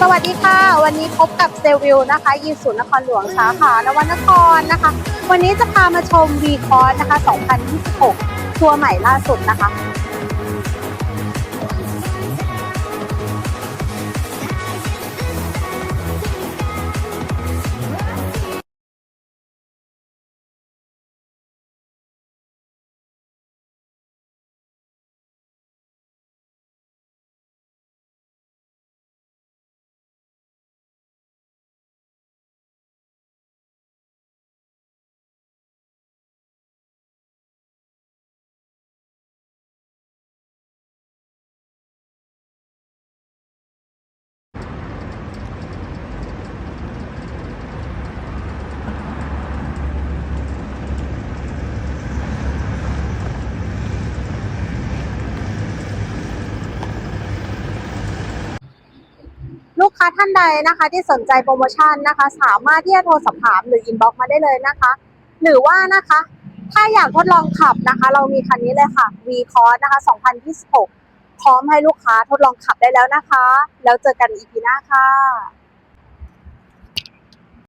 สวัสดีค่ะ วันนี้พบกับเซลวิวนะคะยีสุนครหลวงสาขานวนครนะคะ วันนี้จะพามาชม V c o s นะคะ 2026 ตัวใหม่ล่าสุดนะคะ กค้าท่านใดนะคะ ที่สนใจโปรโมชั่นนะคะ สามารถที่จะโทรสอบถามหรืออินบ็อกมาได้เลยนะคะ หรือว่านะคะ ถ้าอยากทดลองขับนะคะ เรามีคันนี้เลยค่ะ V c o s นะคะ 2026 พร้อมให้ลูกค้าทดลองขับได้แล้วนะคะ แล้วเจอกันอีพีหน้าค่ะ